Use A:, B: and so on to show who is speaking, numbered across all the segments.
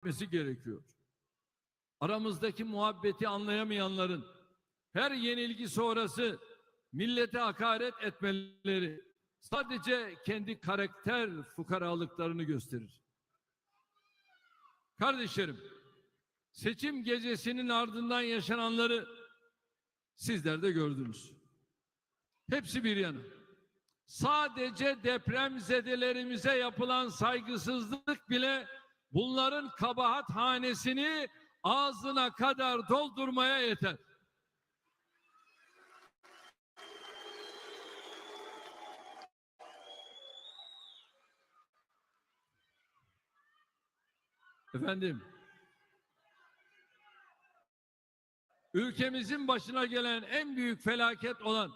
A: etmesi gerekiyor. Aramızdaki muhabbeti anlayamayanların her yenilgi sonrası millete hakaret etmeleri sadece kendi karakter fukaralıklarını gösterir. Kardeşlerim, seçim gecesinin ardından yaşananları sizler de gördünüz. Hepsi bir yana. Sadece depremzedelerimize yapılan saygısızlık bile bunların kabahat hanesini ağzına kadar doldurmaya yeter. Efendim, ülkemizin başına gelen en büyük felaket olan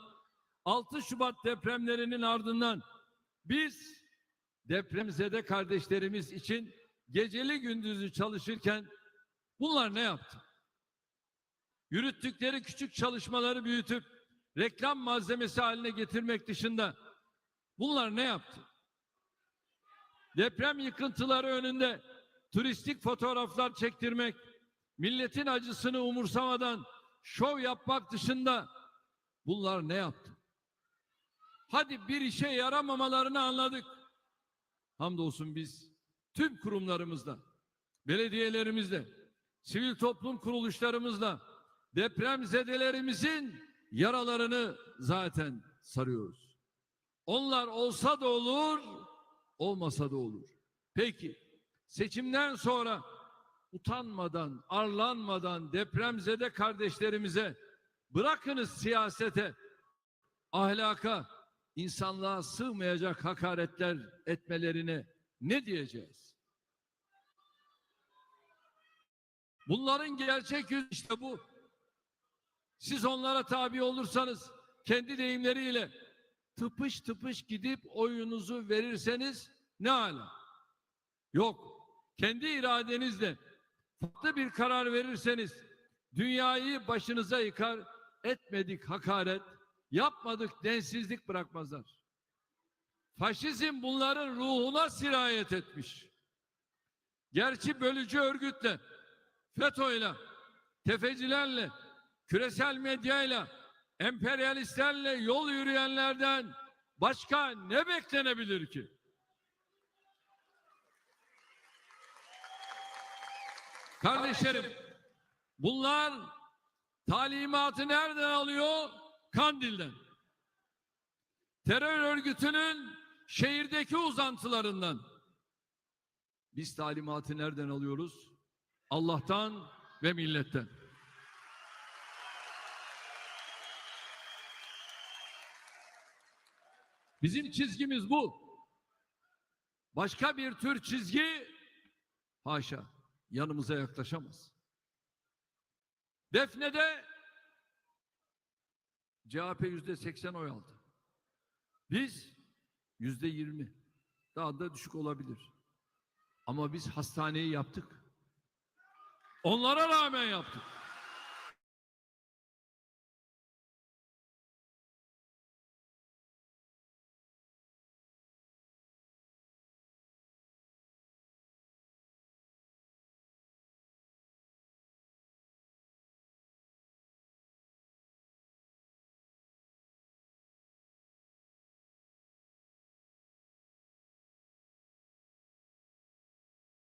A: 6 Şubat depremlerinin ardından biz depremzede kardeşlerimiz için geceli gündüzü çalışırken bunlar ne yaptı? Yürüttükleri küçük çalışmaları büyütüp reklam malzemesi haline getirmek dışında bunlar ne yaptı? Deprem yıkıntıları önünde turistik fotoğraflar çektirmek, milletin acısını umursamadan şov yapmak dışında bunlar ne yaptı? Hadi bir işe yaramamalarını anladık. Hamdolsun biz tüm kurumlarımızla, belediyelerimizle, sivil toplum kuruluşlarımızla depremzedelerimizin yaralarını zaten sarıyoruz. Onlar olsa da olur, olmasa da olur. Peki seçimden sonra utanmadan, arlanmadan depremzede kardeşlerimize bırakınız siyasete, ahlaka, insanlığa sığmayacak hakaretler etmelerine ne diyeceğiz? Bunların gerçek yüzü işte bu. Siz onlara tabi olursanız kendi deyimleriyle tıpış tıpış gidip oyunuzu verirseniz ne ala? Yok. Kendi iradenizle farklı bir karar verirseniz dünyayı başınıza yıkar etmedik hakaret yapmadık densizlik bırakmazlar. Faşizm bunların ruhuna sirayet etmiş. Gerçi bölücü örgütle, FETÖ'yle, tefecilerle, küresel medyayla, emperyalistlerle yol yürüyenlerden başka ne beklenebilir ki? Kardeşlerim, bunlar talimatı nereden alıyor? Kandil'den. Terör örgütünün şehirdeki uzantılarından. Biz talimatı nereden alıyoruz? Allah'tan ve milletten. Bizim çizgimiz bu. Başka bir tür çizgi haşa yanımıza yaklaşamaz. Defne'de CHP yüzde seksen oy aldı. Biz yüzde yirmi. Daha da düşük olabilir. Ama biz hastaneyi yaptık. Onlara rağmen yaptık.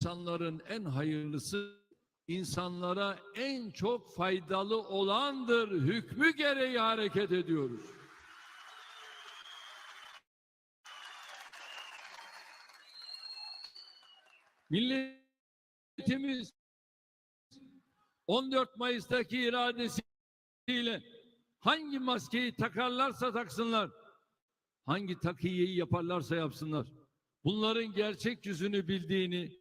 A: İnsanların en hayırlısı insanlara en çok faydalı olandır. Hükmü gereği hareket ediyoruz. Milletimiz 14 Mayıs'taki iradesiyle hangi maskeyi takarlarsa taksınlar, hangi takiyeyi yaparlarsa yapsınlar. Bunların gerçek yüzünü bildiğini,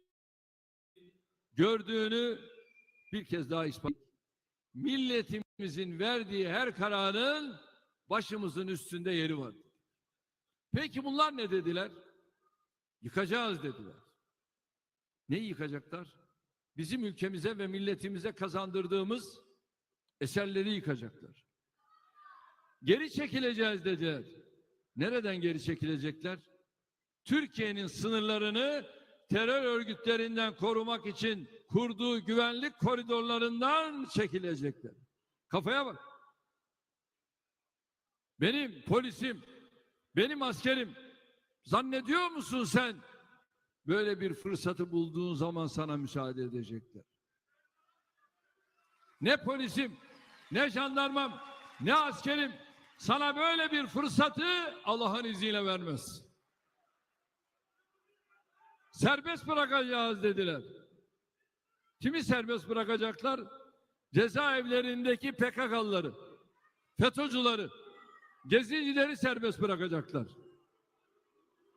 A: gördüğünü bir kez daha ispat. Milletimizin verdiği her kararın başımızın üstünde yeri var. Peki bunlar ne dediler? Yıkacağız dediler. Neyi yıkacaklar? Bizim ülkemize ve milletimize kazandırdığımız eserleri yıkacaklar. Geri çekileceğiz dediler. Nereden geri çekilecekler? Türkiye'nin sınırlarını terör örgütlerinden korumak için kurduğu güvenlik koridorlarından çekilecekler. Kafaya bak. Benim polisim, benim askerim zannediyor musun sen böyle bir fırsatı bulduğun zaman sana müsaade edecekler? Ne polisim, ne jandarmam, ne askerim sana böyle bir fırsatı Allah'ın izniyle vermez. Serbest bırakacağız dediler. Kimi serbest bırakacaklar? Cezaevlerindeki PKK'lıları, FETÖ'cüleri, gezicileri serbest bırakacaklar.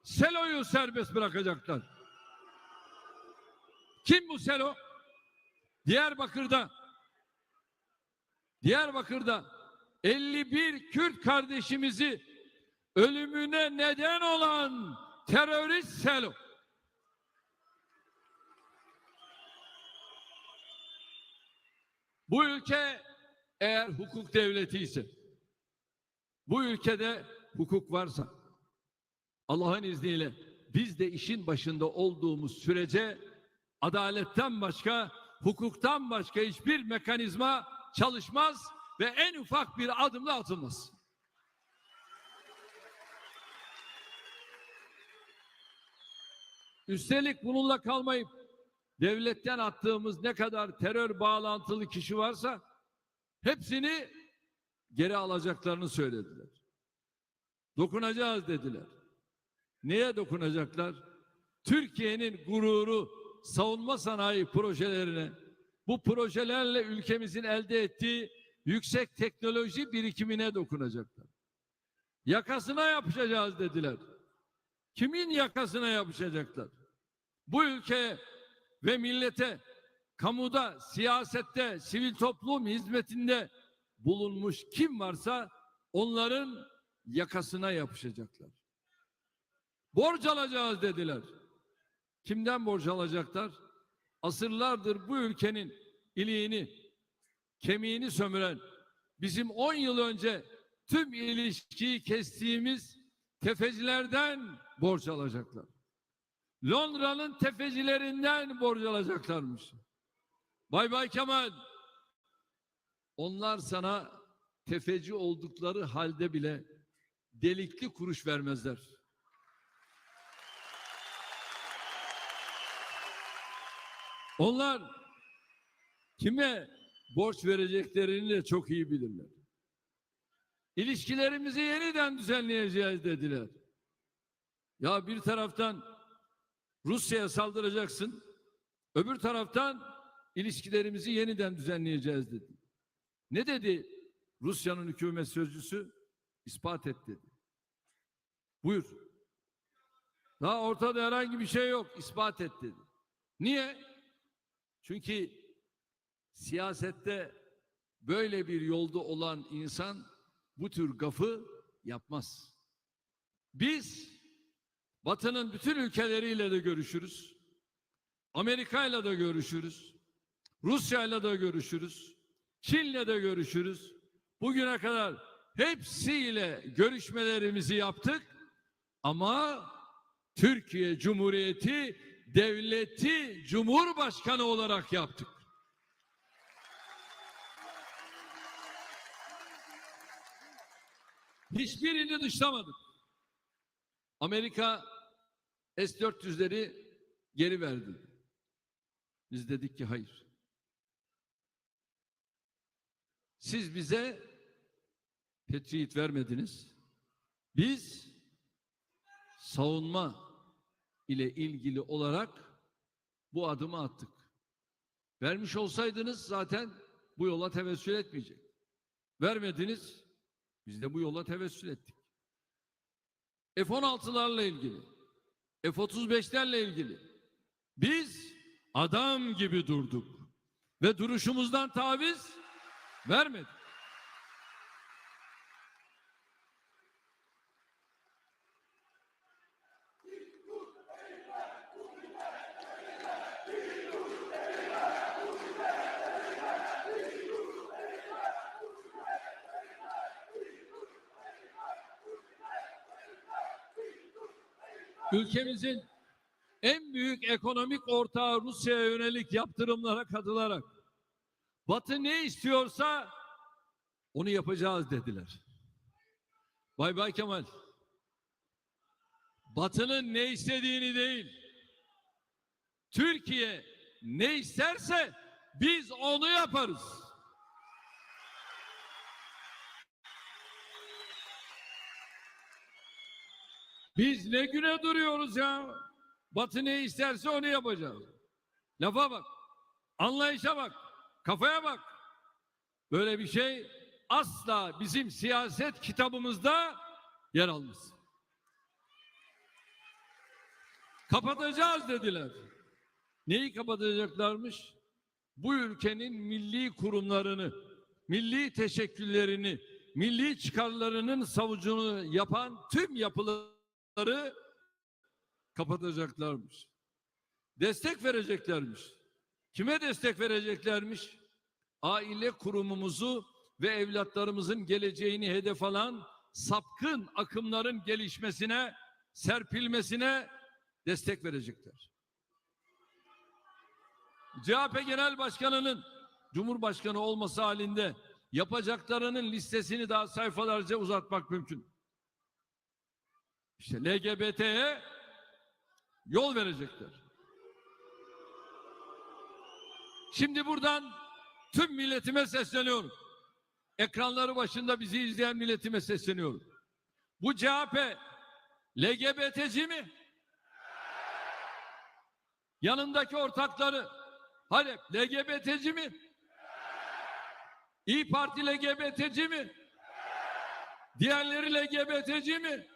A: Selo'yu serbest bırakacaklar. Kim bu Selo? Diyarbakır'da Diyarbakır'da 51 Kürt kardeşimizi ölümüne neden olan terörist Selo. Bu ülke eğer hukuk devleti ise bu ülkede hukuk varsa Allah'ın izniyle biz de işin başında olduğumuz sürece adaletten başka, hukuktan başka hiçbir mekanizma çalışmaz ve en ufak bir adımla atılmaz. Üstelik bununla kalmayıp devletten attığımız ne kadar terör bağlantılı kişi varsa hepsini geri alacaklarını söylediler. Dokunacağız dediler. Neye dokunacaklar? Türkiye'nin gururu savunma sanayi projelerine, bu projelerle ülkemizin elde ettiği yüksek teknoloji birikimine dokunacaklar. Yakasına yapışacağız dediler. Kimin yakasına yapışacaklar? Bu ülke ve millete kamuda, siyasette, sivil toplum hizmetinde bulunmuş kim varsa onların yakasına yapışacaklar. Borç alacağız dediler. Kimden borç alacaklar? Asırlardır bu ülkenin iliğini, kemiğini sömüren, bizim 10 yıl önce tüm ilişkiyi kestiğimiz tefecilerden borç alacaklar. Londra'nın tefecilerinden borç alacaklarmış. Bay Bay Kemal, onlar sana tefeci oldukları halde bile delikli kuruş vermezler. Onlar kime borç vereceklerini de çok iyi bilirler. İlişkilerimizi yeniden düzenleyeceğiz dediler. Ya bir taraftan Rusya'ya saldıracaksın, öbür taraftan ilişkilerimizi yeniden düzenleyeceğiz dedi. Ne dedi Rusya'nın hükümet sözcüsü? İspat et dedi. Buyur. Daha ortada herhangi bir şey yok. İspat et dedi. Niye? Çünkü siyasette böyle bir yolda olan insan bu tür gafı yapmaz. Biz Batı'nın bütün ülkeleriyle de görüşürüz. Amerika'yla da görüşürüz. Rusya'yla da görüşürüz. Çin'le de görüşürüz. Bugüne kadar hepsiyle görüşmelerimizi yaptık. Ama Türkiye Cumhuriyeti devleti Cumhurbaşkanı olarak yaptık. Hiçbirini dışlamadık. Amerika S-400'leri geri verdi. Biz dedik ki hayır. Siz bize Patriot vermediniz. Biz savunma ile ilgili olarak bu adımı attık. Vermiş olsaydınız zaten bu yola tevessül etmeyecek. Vermediniz, biz de bu yola tevessül ettik. F-16'larla ilgili, F-35'lerle ilgili biz adam gibi durduk ve duruşumuzdan taviz vermedik. Ülkemizin en büyük ekonomik ortağı Rusya'ya yönelik yaptırımlara katılarak Batı ne istiyorsa onu yapacağız dediler. Bay Bay Kemal Batı'nın ne istediğini değil Türkiye ne isterse biz onu yaparız. Biz ne güne duruyoruz ya? Batı ne isterse onu yapacağız. Lafa bak. Anlayışa bak. Kafaya bak. Böyle bir şey asla bizim siyaset kitabımızda yer almaz. Kapatacağız dediler. Neyi kapatacaklarmış? Bu ülkenin milli kurumlarını, milli teşekküllerini, milli çıkarlarının savucunu yapan tüm yapıları kapatacaklarmış. Destek vereceklermiş. Kime destek vereceklermiş? Aile kurumumuzu ve evlatlarımızın geleceğini hedef alan sapkın akımların gelişmesine, serpilmesine destek verecekler. CHP Genel Başkanı'nın Cumhurbaşkanı olması halinde yapacaklarının listesini daha sayfalarca uzatmak mümkün. İşte LGBT'ye yol verecekler. Şimdi buradan tüm milletime sesleniyorum. Ekranları başında bizi izleyen milletime sesleniyorum. Bu CHP LGBT'ci mi? Yanındaki ortakları Halep LGBT'ci mi? İyi Parti LGBT'ci mi? Diğerleri LGBT'ci mi?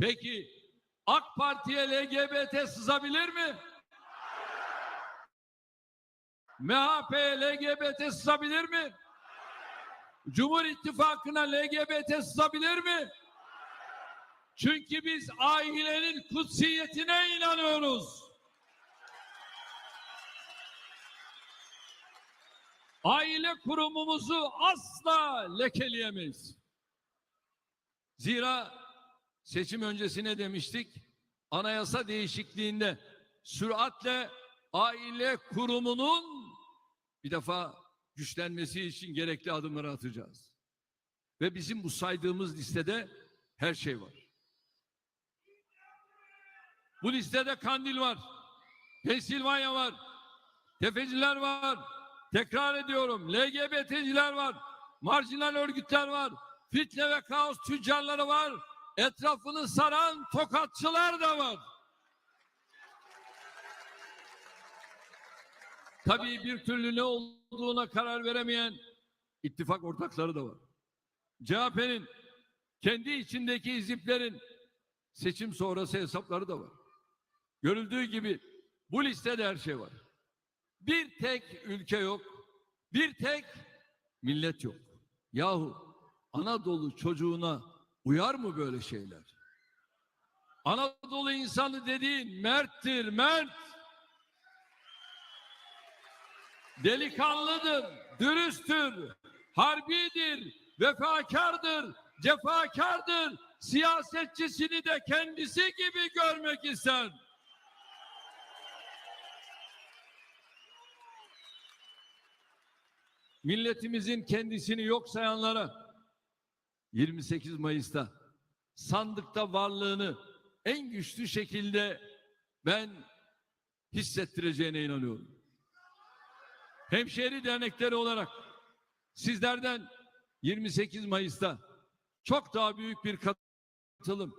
A: Peki AK Parti'ye LGBT sızabilir mi? MHP'ye LGBT sızabilir mi? Cumhur İttifakı'na LGBT sızabilir mi? Çünkü biz ailenin kutsiyetine inanıyoruz. Aile kurumumuzu asla lekeleyemeyiz. Zira seçim öncesine demiştik, anayasa değişikliğinde süratle aile kurumunun bir defa güçlenmesi için gerekli adımları atacağız. Ve bizim bu saydığımız listede her şey var. Bu listede Kandil var, Pensilvanya var, tefeciler var, tekrar ediyorum LGBT'ciler var, marjinal örgütler var, fitne ve kaos tüccarları var, etrafını saran tokatçılar da var. Tabii bir türlü ne olduğuna karar veremeyen ittifak ortakları da var. CHP'nin kendi içindeki iziplerin seçim sonrası hesapları da var. Görüldüğü gibi bu listede her şey var. Bir tek ülke yok, bir tek millet yok. Yahu Anadolu çocuğuna uyar mı böyle şeyler? Anadolu insanı dediğin merttir, mert. Delikanlıdır, dürüsttür, harbidir, vefakardır, cefakardır. Siyasetçisini de kendisi gibi görmek ister. Milletimizin kendisini yok sayanlara 28 Mayıs'ta sandıkta varlığını en güçlü şekilde ben hissettireceğine inanıyorum. Hemşehri dernekleri olarak sizlerden 28 Mayıs'ta çok daha büyük bir katılım,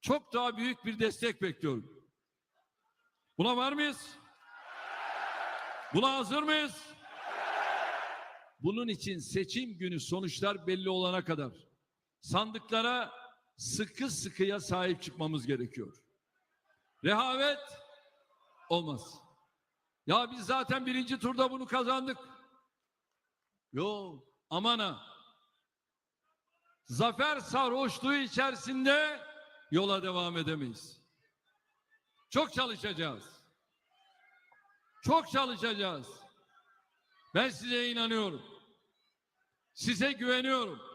A: çok daha büyük bir destek bekliyorum. Buna var mıyız? Buna hazır mıyız? Bunun için seçim günü sonuçlar belli olana kadar sandıklara sıkı sıkıya sahip çıkmamız gerekiyor. Rehavet olmaz. Ya biz zaten birinci turda bunu kazandık. Yo aman ha. Zafer sarhoşluğu içerisinde yola devam edemeyiz. Çok çalışacağız. Çok çalışacağız. Ben size inanıyorum. Size güveniyorum.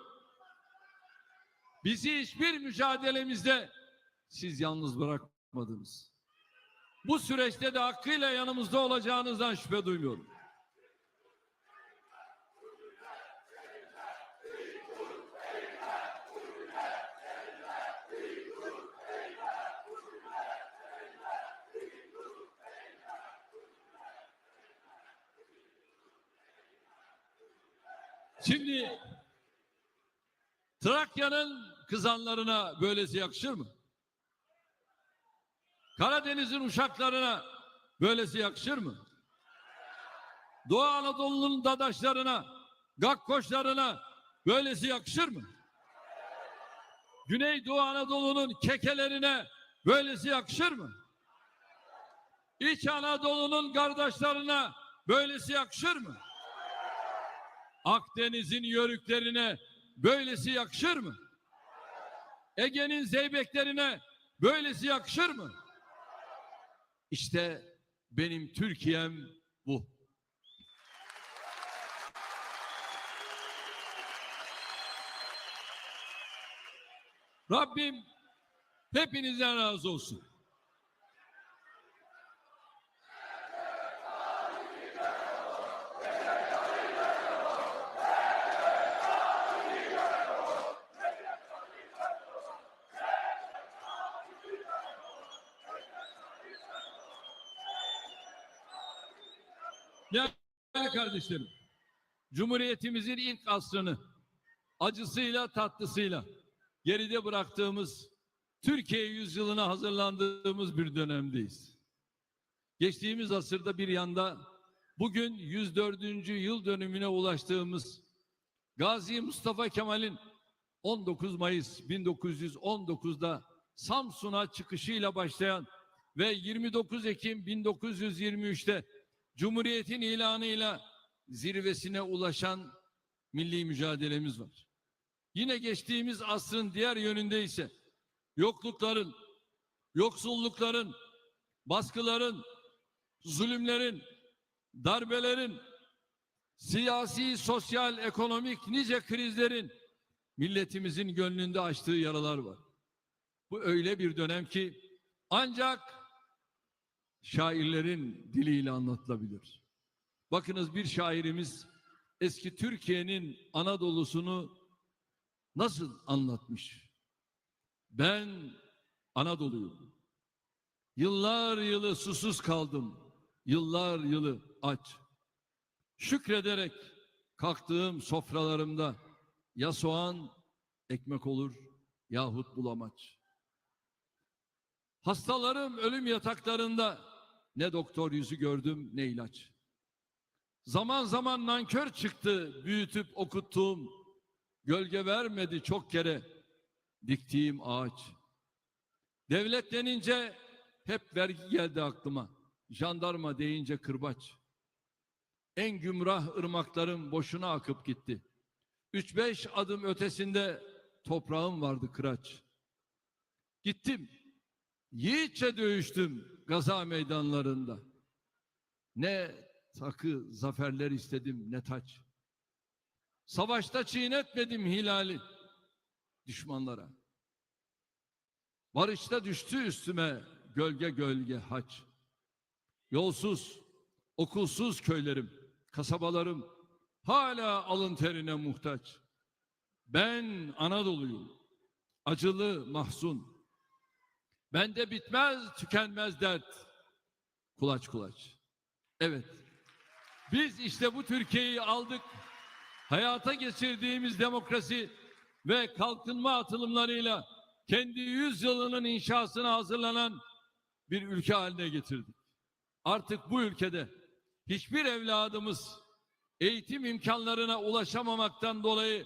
A: Bizi hiçbir mücadelemizde siz yalnız bırakmadınız. Bu süreçte de hakkıyla yanımızda olacağınızdan şüphe duymuyorum. Şimdi Trakya'nın kızanlarına böylesi yakışır mı? Karadeniz'in uşaklarına böylesi yakışır mı? Doğu Anadolu'nun dadaşlarına, gakkoşlarına böylesi yakışır mı? Güneydoğu Anadolu'nun kekelerine böylesi yakışır mı? İç Anadolu'nun kardeşlerine böylesi yakışır mı? Akdeniz'in yörüklerine böylesi yakışır mı? Ege'nin zeybeklerine böylesi yakışır mı? İşte benim Türkiye'm bu. Rabbim hepinizden razı olsun. Değerli kardeşlerim, Cumhuriyetimizin ilk asrını acısıyla tatlısıyla geride bıraktığımız Türkiye yüzyılına hazırlandığımız bir dönemdeyiz. Geçtiğimiz asırda bir yanda bugün 104. yıl dönümüne ulaştığımız Gazi Mustafa Kemal'in 19 Mayıs 1919'da Samsun'a çıkışıyla başlayan ve 29 Ekim 1923'te Cumhuriyetin ilanıyla zirvesine ulaşan milli mücadelemiz var. Yine geçtiğimiz asrın diğer yönünde ise yoklukların, yoksullukların, baskıların, zulümlerin, darbelerin, siyasi, sosyal, ekonomik nice krizlerin milletimizin gönlünde açtığı yaralar var. Bu öyle bir dönem ki ancak şairlerin diliyle anlatılabilir. Bakınız bir şairimiz eski Türkiye'nin Anadolu'sunu nasıl anlatmış? Ben Anadolu'yum. Yıllar yılı susuz kaldım. Yıllar yılı aç. Şükrederek kalktığım sofralarımda ya soğan ekmek olur yahut bulamaç. Hastalarım ölüm yataklarında ne doktor yüzü gördüm ne ilaç. Zaman zaman nankör çıktı büyütüp okuttuğum, gölge vermedi çok kere diktiğim ağaç. Devlet denince hep vergi geldi aklıma, jandarma deyince kırbaç. En gümrah ırmaklarım boşuna akıp gitti. Üç beş adım ötesinde toprağım vardı kıraç. Gittim, yiğitçe dövüştüm gaza meydanlarında. Ne takı zaferler istedim ne taç. Savaşta çiğnetmedim hilali düşmanlara. Barışta düştü üstüme gölge gölge haç. Yolsuz, okulsuz köylerim, kasabalarım hala alın terine muhtaç. Ben Anadolu'yum. Acılı, mahzun. Bende bitmez, tükenmez dert. Kulaç kulaç. Evet. Biz işte bu Türkiye'yi aldık. Hayata geçirdiğimiz demokrasi ve kalkınma atılımlarıyla kendi yüzyılının inşasına hazırlanan bir ülke haline getirdik. Artık bu ülkede hiçbir evladımız eğitim imkanlarına ulaşamamaktan dolayı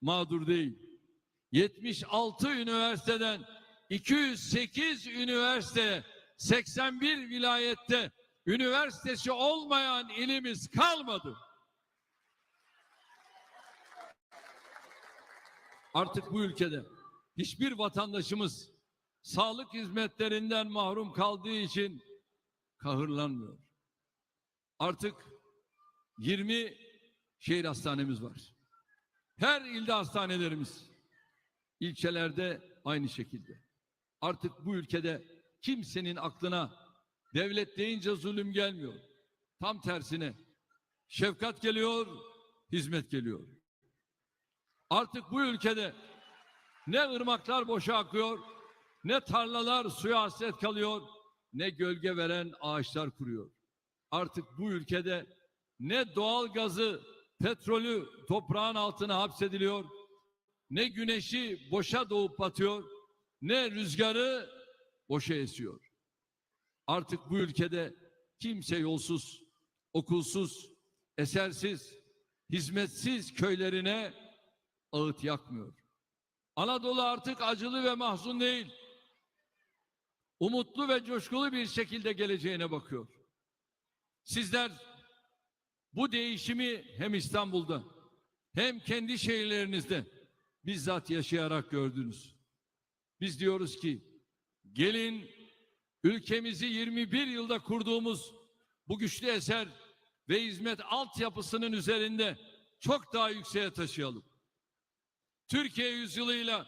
A: mağdur değil. 76 üniversiteden 208 üniversite 81 vilayette üniversitesi olmayan ilimiz kalmadı. Artık bu ülkede hiçbir vatandaşımız sağlık hizmetlerinden mahrum kaldığı için kahırlanmıyor. Artık 20 şehir hastanemiz var. Her ilde hastanelerimiz, ilçelerde aynı şekilde. Artık bu ülkede kimsenin aklına Devlet deyince zulüm gelmiyor. Tam tersine. Şefkat geliyor, hizmet geliyor. Artık bu ülkede ne ırmaklar boşa akıyor, ne tarlalar suya hasret kalıyor, ne gölge veren ağaçlar kuruyor. Artık bu ülkede ne doğal gazı, petrolü toprağın altına hapsediliyor, ne güneşi boşa doğup batıyor, ne rüzgarı boşa esiyor. Artık bu ülkede kimse yolsuz, okulsuz, esersiz, hizmetsiz köylerine ağıt yakmıyor. Anadolu artık acılı ve mahzun değil. Umutlu ve coşkulu bir şekilde geleceğine bakıyor. Sizler bu değişimi hem İstanbul'da hem kendi şehirlerinizde bizzat yaşayarak gördünüz. Biz diyoruz ki gelin ülkemizi 21 yılda kurduğumuz bu güçlü eser ve hizmet altyapısının üzerinde çok daha yükseğe taşıyalım. Türkiye yüzyılıyla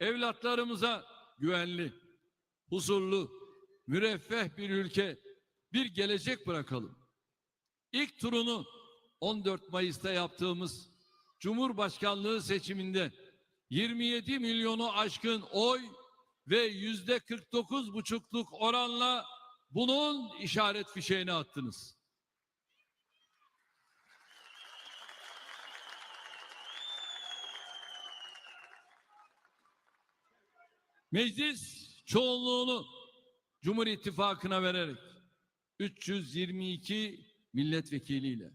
A: evlatlarımıza güvenli, huzurlu, müreffeh bir ülke, bir gelecek bırakalım. İlk turunu 14 Mayıs'ta yaptığımız Cumhurbaşkanlığı seçiminde 27 milyonu aşkın oy ve yüzde 49 buçukluk oranla bunun işaret fişeğini attınız. Meclis çoğunluğunu Cumhur İttifakı'na vererek 322 milletvekiliyle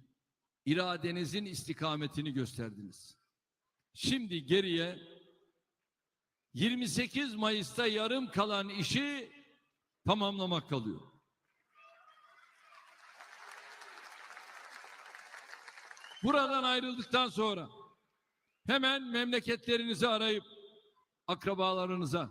A: iradenizin istikametini gösterdiniz. Şimdi geriye 28 Mayıs'ta yarım kalan işi tamamlamak kalıyor. Buradan ayrıldıktan sonra hemen memleketlerinizi arayıp akrabalarınıza,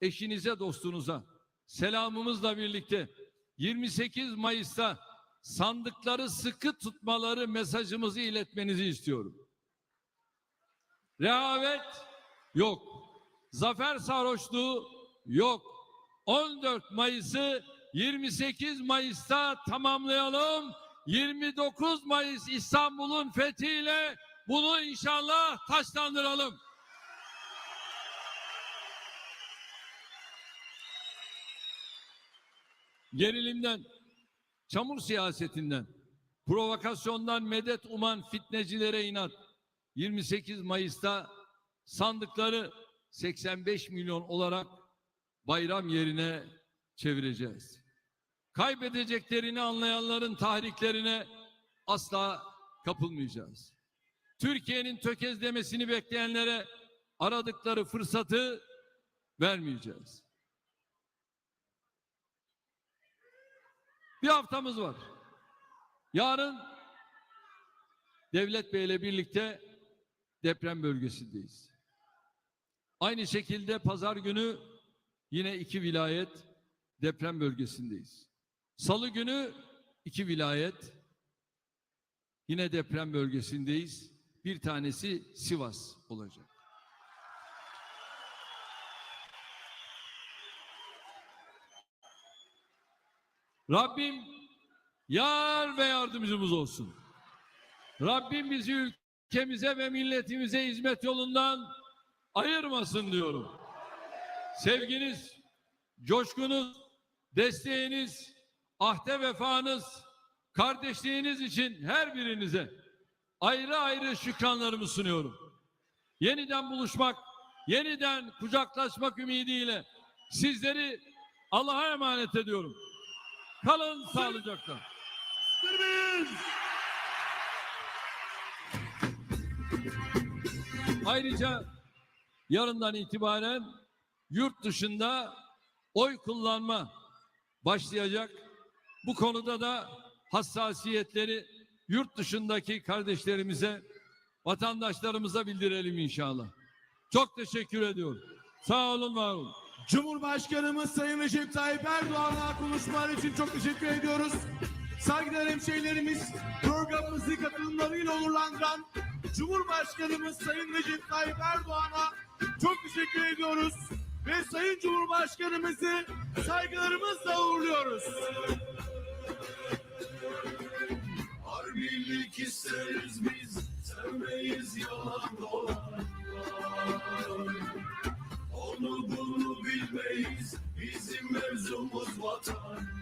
A: eşinize, dostunuza selamımızla birlikte 28 Mayıs'ta sandıkları sıkı tutmaları mesajımızı iletmenizi istiyorum. Rehavet yok. Zafer sarhoşluğu yok. 14 Mayıs'ı 28 Mayıs'ta tamamlayalım. 29 Mayıs İstanbul'un fethiyle bunu inşallah taşlandıralım. Gerilimden, çamur siyasetinden, provokasyondan medet uman fitnecilere inat. 28 Mayıs'ta sandıkları 85 milyon olarak bayram yerine çevireceğiz. Kaybedeceklerini anlayanların tahriklerine asla kapılmayacağız. Türkiye'nin tökezlemesini bekleyenlere aradıkları fırsatı vermeyeceğiz. Bir haftamız var. Yarın Devlet Bey ile birlikte deprem bölgesindeyiz. Aynı şekilde pazar günü yine iki vilayet deprem bölgesindeyiz. Salı günü iki vilayet yine deprem bölgesindeyiz. Bir tanesi Sivas olacak. Rabbim yar ve yardımcımız olsun. Rabbim bizi ülkemize ve milletimize hizmet yolundan ayırmasın diyorum. Sevginiz, coşkunuz, desteğiniz, ahde vefanız, kardeşliğiniz için her birinize ayrı ayrı şükranlarımı sunuyorum. Yeniden buluşmak, yeniden kucaklaşmak ümidiyle sizleri Allah'a emanet ediyorum. Kalın sağlıcakla. Ayrıca yarından itibaren yurt dışında oy kullanma başlayacak. Bu konuda da hassasiyetleri yurt dışındaki kardeşlerimize, vatandaşlarımıza bildirelim inşallah. Çok teşekkür ediyorum. Sağ olun, var olun.
B: Cumhurbaşkanımız Sayın Recep Tayyip Erdoğan'a konuşmalar için çok teşekkür ediyoruz. Saygıdeğer hemşehrilerimiz programımızı katılımlarıyla onurlandıran Cumhurbaşkanımız Sayın Recep Tayyip Erdoğan'a çok teşekkür ediyoruz. ve Sayın Cumhurbaşkanımızı saygılarımızla uğurluyoruz.
A: Harbilik isteriz biz, sevmeyiz yalan dolan. Onu bunu bilmeyiz, bizim mevzumuz vatan.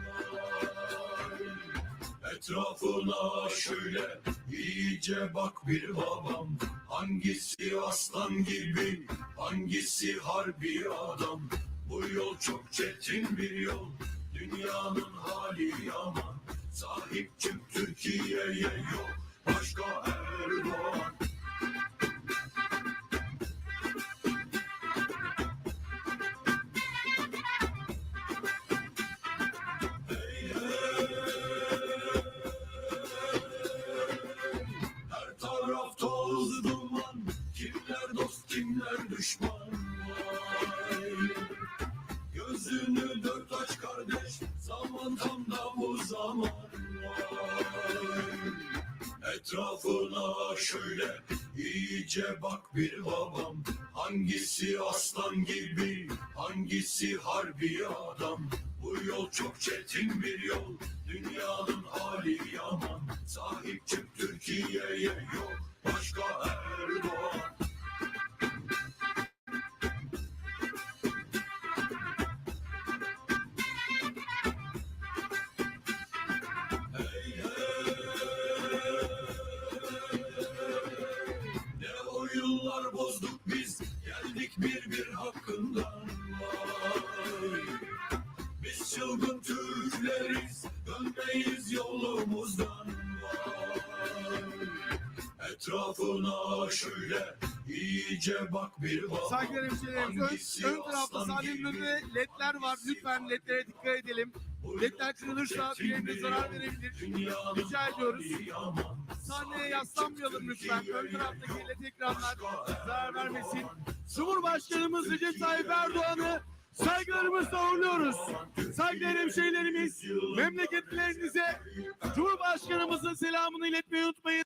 A: Etrafına şöyle iyice bak bir babam. Hangisi aslan gibi, hangisi harbi adam? Bu yol çok çetin bir yol, dünyanın hali yaman. Sahip çık Türkiye'ye yok, başka Erdoğan şöyle iyice bak bir babam. Hangisi aslan gibi hangisi harbi adam? Bu yol çok çetin bir yol. Dünyanın hali yaman. Sahip çık Türkiye'ye yok Başka Erdoğan Türkleriz Dönmeyiz yolumuzdan. Etrafına şöyle iyice bak bir bak
B: Saygıdeğer hemşehrilerimiz ön, ön tarafta sahnenin önünde ledler var. Lütfen ledlere dikkat edelim. Ledler kırılırsa birbirine zarar verebilir. Rica ediyoruz. Sahneye yaslanmayalım lütfen. Ön taraftaki led ekranlar zarar vermesin. Cumhurbaşkanımız Recep Tayyip Erdoğan'ı saygılarımızla uğurluyoruz. Saygıdeğer hemşehrilerimiz memleketlerinize Cumhurbaşkanımızın selamını iletmeyi unutmayın.